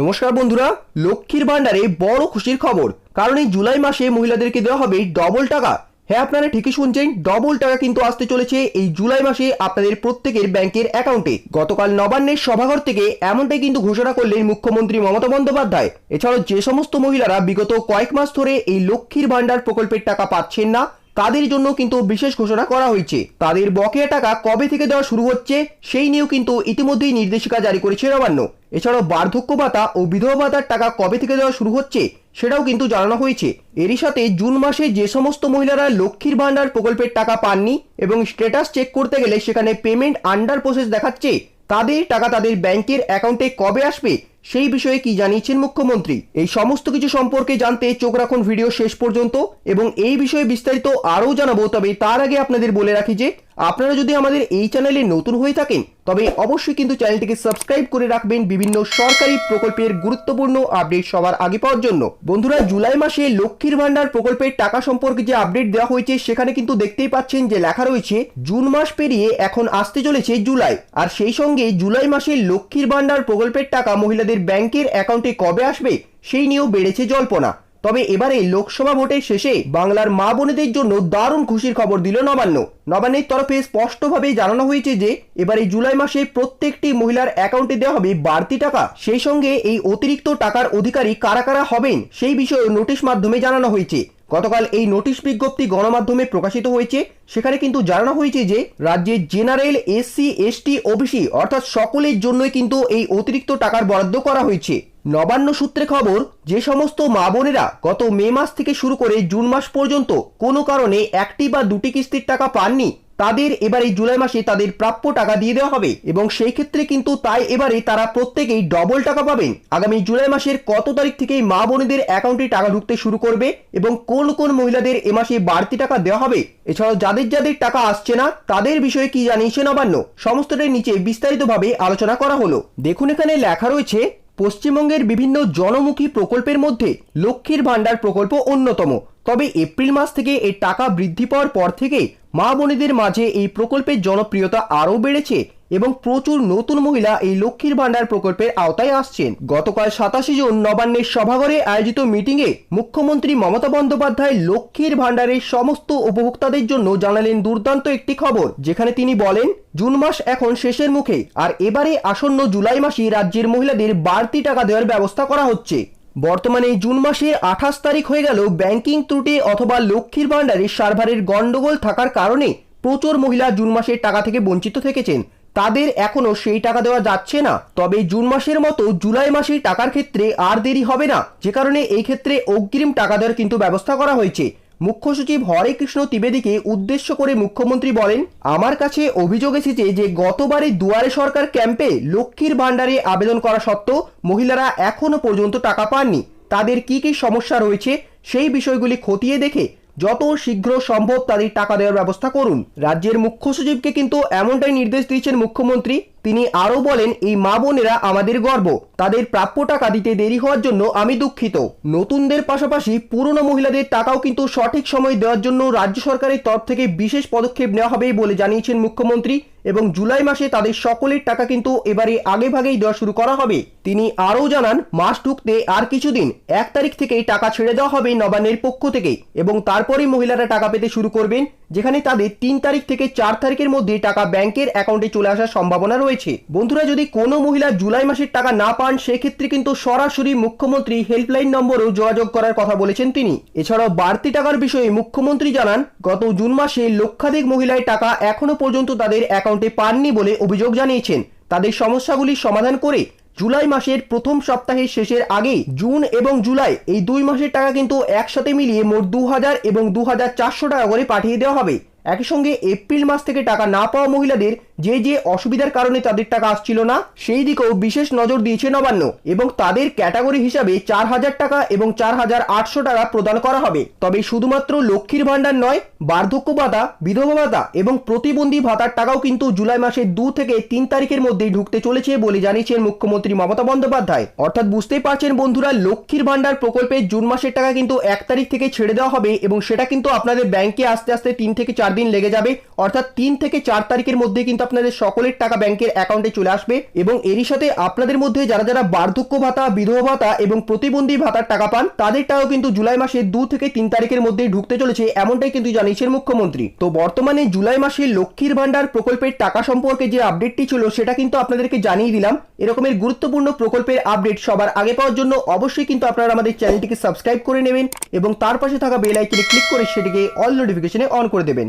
নমস্কার বন্ধুরা, লক্ষ্মীর ভান্ডারে বড় খুশির খবর। কারণ এই জুলাই মাসে মহিলাদেরকে দেওয়া হবে ডবল টাকা। হ্যাঁ আপনারা ঠিকই শুনছেন ডবল টাকা কিন্তু আসতে চলেছে এই জুলাই মাসে আপনাদের প্রত্যেকের ব্যাংকের অ্যাকাউন্টে গতকাল নবান্নের সভাঘর থেকে এমনটাই কিন্তু ঘোষণা করলেন মুখ্যমন্ত্রী মমতা বন্দ্যোপাধ্যায়। এছাড়াও যে সমস্ত মহিলারা বিগত কয়েক মাস ধরে এই লক্ষ্মীর ভান্ডার প্রকল্পের টাকা পাচ্ছেন না তাদের জন্য কিন্তু বিশেষ ঘোষণা করা হয়েছে? তাদের বকেয়া টাকা কবে থেকে দেওয়া শুরু হচ্ছে? সেই নিয়েও কিন্তু ইতিমধ্যেই নির্দেশিকা জারি করেছে নবান্ন এছাড়াও বার্ধক্য ভাতা ও বিধবা ভাতার টাকা কবে থেকে দেওয়া শুরু হচ্ছে, সেটাও কিন্তু জানানো হয়েছে। এরই সাথে জুন মাসে যে সমস্ত মহিলারা লক্ষ্মীর ভান্ডার প্রকল্পের টাকা পাননি এবং স্ট্যাটাস চেক করতে গেলে সেখানে পেমেন্ট আন্ডার প্রসেস দেখাচ্ছে, তাদের টাকা তাদের ব্যাংকের অ্যাকাউন্টে কবে আসবে? সেই বিষয়ে কি জানিয়েছেন মুখ্যমন্ত্রী? এই সমস্ত কিছু সম্পর্কে জানতে চোখ রাখুন ভিডিও শেষ পর্যন্ত এবং এই বিষয়ে বিস্তারিত আরও জানাব। তবে তার আগে আপনাদের বলে রাখি যে আপনারা যদি আমাদের এই চ্যানেলে নতুন হয়ে থাকেন, তবে অবশ্যই কিন্তু চ্যানেলটিকে সাবস্ক্রাইব করে রাখবেন বিভিন্ন সরকারি প্রকল্পের গুরুত্বপূর্ণ আপডেট সবার আগে পাওয়ার জন্য। বন্ধুরা, জুলাই মাসে লক্ষ্মীর ভান্ডার প্রকল্পের টাকা সম্পর্কে যে আপডেট দেওয়া হয়েছে, সেখানে কিন্তু দেখতেই পাচ্ছেন যে লেখা রয়েছে, জুন মাস পেরিয়ে এখন আসতে চলেছে জুলাই। আর সেই সঙ্গে জুলাই মাসে লক্ষ্মীর ভান্ডার প্রকল্পের টাকা মহিলাদের ব্যাংকের অ্যাকাউন্টে কবে আসবে, সেই নিয়েও বেড়েছে জল্পনা। তবে এবারে লোকসভা ভোটের শেষে বাংলার মা বোনেদের জন্য দারুণ খুশির খবর দিল নবান্ন। নবান্নের তরফে স্পষ্টভাবে জানানো হয়েছে যে, এবারে জুলাই মাসে প্রত্যেকটি মহিলার অ্যাকাউন্টে দেওয়া হবে বাড়তি টাকা। সেই সঙ্গে এই অতিরিক্ত টাকার অধিকারী কারা কারা হবেন সেই বিষয়ে নোটিশ মাধ্যমে জানানো হয়েছে। গতকাল এই নোটিশ বিজ্ঞপ্তি গণমাধ্যমে প্রকাশিত হয়েছে। সেখানে কিন্তু জানানো হয়েছে যে, রাজ্যের জেনারেল এসসি, এসটি, ওবিসি অর্থাৎ সকলের জন্যই কিন্তু এই অতিরিক্ত টাকার বরাদ্দ করা হয়েছে। নবান্ন সূত্রে খবর, যে সমস্ত মা বোনেরা গত মে মাস থেকে শুরু করে জুন মাস পর্যন্ত কোনো কারণে একটি বা দুটি কিস্তির টাকা পাননি, তাদের এবার এই জুলাই মাসে তাদের প্রাপ্য টাকা দিয়ে দেওয়া হবে এবং সেই ক্ষেত্রে কিন্তু তাই এবারে তারা প্রত্যেকেই ডবল টাকা পাবেন। আগামী জুলাই মাসের কত তারিখ থেকে মা বোনেদের অ্যাকাউন্টে টাকা ঢুকতে শুরু করবে এবং কোন কোন মহিলাদের এ মাসে বাড়তি টাকা দেওয়া হবে, এছাড়াও যাদের যাদের টাকা আসছে না, তাদের বিষয়ে কি জানিয়েছে নবান্ন? সমস্তটার নিচে বিস্তারিতভাবে আলোচনা করা হলো। দেখুন এখানে লেখা রয়েছে পশ্চিমবঙ্গের বিভিন্ন জনমুখী প্রকল্পের মধ্যে লক্ষ্মীর ভাণ্ডার প্রকল্প অন্যতম। তবে এপ্রিল মাস থেকে এর টাকা বৃদ্ধি পাওয়ার পর থেকে মা বোনেদের মাঝে এই প্রকল্পের জনপ্রিয়তা আরও বেড়েছে। এবং প্রচুর নতুন মহিলা এই লক্ষ্মীর ভাণ্ডার প্রকল্পের আওতায় আসছেন। গতকাল সাতাশে জুন নবান্নের সভাঘরে আয়োজিত মিটিংয়ে মুখ্যমন্ত্রী মমতা বন্দ্যোপাধ্যায় লক্ষ্মীর ভাণ্ডারের সমস্ত উপভোক্তাদের জন্য জানালেন দুর্দান্ত একটি খবর, যেখানে তিনি বলেন, জুন মাস এখন শেষের মুখে, আর এবারে আসন্ন জুলাই মাসে রাজ্যের মহিলাদের বাড়তি টাকা দেওয়ার ব্যবস্থা করা হচ্ছে। বর্তমানে জুন মাসের আঠাশ তারিখ হয়ে গেল ব্যাংকিং ত্রুটি অথবা লক্ষ্মীর ভাণ্ডারের সার্ভারের গণ্ডগোল থাকার কারণে প্রচুর মহিলা জুন মাসের টাকা থেকে বঞ্চিত থেকেছেন। তাদের এখনও সেই টাকা দেওয়া যাচ্ছে না। তবে জুন মাসের মতো জুলাই মাসের টাকার ক্ষেত্রে আর দেরি হবে না। যে কারণে এই ক্ষেত্রে অগ্রিম টাকা দেওয়ার কিন্তু ব্যবস্থা করা হয়েছে। মুখ্য সচিব হরে কৃষ্ণ ত্রিবেদীকে উদ্দেশ্য করে মুখ্যমন্ত্রী বলেন, আমার কাছে অভিযোগ এসেছে যে গতবারে দুয়ারে সরকার ক্যাম্পে লক্ষ্মীর ভাণ্ডারে আবেদন করা সত্ত্বেও মহিলারা এখনও পর্যন্ত টাকা পাননি। তাদের কি কি সমস্যা রয়েছে সেই বিষয়গুলি খতিয়ে দেখে যত শীঘ্র সম্ভব তাদের টাকা দেওয়ার ব্যবস্থা করুন। রাজ্যের মুখ্য সচিবকে কিন্তু এমনটাই নির্দেশ দিয়েছেন মুখ্যমন্ত্রী তিনি আরও বলেন, এই মা বোনেরা আমাদের গর্ব। তাদের প্রাপ্য টাকা দিতে দেরি হওয়ার জন্য আমি দুঃখিত। নতুনদের পাশাপাশি পুরনো মহিলাদের টাকাও কিন্তু সঠিক সময় দেওয়ার জন্য রাজ্য সরকারের তরফ থেকে বিশেষ পদক্ষেপ নেওয়া হবে বলে জানিয়েছেন মুখ্যমন্ত্রী এবং জুলাই মাসে তাদের সকলের টাকা কিন্তু এবারে আগে ভাগেই দেওয়া শুরু করা হবে। তিনি আরও জানান, মাস ঢুকতে আর কিছুদিন, এক তারিখ থেকেই টাকা ছেড়ে দেওয়া হবে নবান্নের পক্ষ থেকে এবং তারপরেই মহিলারা টাকা পেতে শুরু করবেন যেখানে তাদের তিন তারিখ থেকে চার তারিখের মধ্যে টাকা ব্যাংকের অ্যাকাউন্টে চলে আসার সম্ভাবনা রয়েছে। বন্ধুরা, যদি কোনো মহিলা জুলাই মাসের টাকা না পান, সেক্ষেত্রে কিন্তু সরাসরি মুখ্যমন্ত্রী হেল্পলাইন নম্বরেও যোগাযোগ করার কথা বলেছেন তিনি। এছাড়াও বাড়তি টাকার বিষয়ে মুখ্যমন্ত্রী জানান, গত জুন মাসে লক্ষাধিক মহিলায় টাকা এখনও পর্যন্ত তাদের অ্যাকাউন্টে পাননি বলে অভিযোগ জানিয়েছেন। তাদের সমস্যাগুলির সমাধান করে জুলাই মাসের প্রথম সপ্তাহের শেষের আগে জুন এবং জুলাই এই দুই মাসের টাকা কিন্তু একসাথে মিলিয়ে মোট দু হাজার এবং দু হাজার চারশো টাকা করে পাঠিয়ে দেওয়া হবে। একই সঙ্গে এপ্রিল মাস থেকে টাকা না পাওয়া মহিলাদের যে যে অসুবিধার কারণে তাদের টাকা আসছিল না, সেই দিকেও বিশেষ নজর দিয়েছে নবান্ন এবং তাদের ক্যাটাগরি হিসাবে চার হাজার টাকা এবং চার হাজার আটশো টাকা প্রদান করা হবে। তবে শুধুমাত্র লক্ষ্মীর ভাণ্ডার নয়, বার্ধক্য ভাতা, বিধবা ভাতা এবং প্রতিবন্ধী ভাতার টাকাও কিন্তু জুলাই মাসের দু থেকে তিন তারিখের মধ্যেই ঢুকতে চলেছে বলে জানিয়েছেন মুখ্যমন্ত্রী মমতা বন্দ্যোপাধ্যায়। অর্থাৎ বুঝতেই পারছেন বন্ধুরা, লক্ষ্মীর ভাণ্ডার প্রকল্পে জুন মাসের টাকা কিন্তু এক তারিখ থেকে ছেড়ে দেওয়া হবে এবং সেটা কিন্তু আপনাদের ব্যাংকে আস্তে আস্তে তিন থেকে চার দিন লেগে যাবে। অর্থাৎ তিন থেকে চার তারিখের মধ্যে কিন্তু আপনাদের সকলের টাকা ব্যাংকের অ্যাকাউন্টে চলে আসবে এবং এরই সাথে আপনাদের মধ্যে যারা যারা বার্ধক্য ভাতা, বিধবা ভাতা এবং প্রতিবন্ধী ভাতার টাকা পান তাদের টাকাও কিন্তু জুলাই মাসে দু থেকে তিন তারিখের মধ্যে ঢুকতে চলেছে এমনটাই কিন্তু জানিয়েছেন মুখ্যমন্ত্রী। তো বর্তমানে জুলাই মাসে লক্ষ্মীর ভান্ডার প্রকল্পের টাকা সম্পর্কে যে আপডেটটি ছিল সেটা কিন্তু আপনাদেরকে জানিয়ে দিলাম। এরকমের গুরুত্বপূর্ণ প্রকল্পের আপডেট সবার আগে পাওয়ার জন্য অবশ্যই কিন্তু আপনারা আমাদের চ্যানেলটিকে সাবস্ক্রাইব করে নেবেন এবং তার পাশে থাকা বেল আইকনে ক্লিক করে সেটিকে অল নোটিফিকেশনে অন করে দেবেন।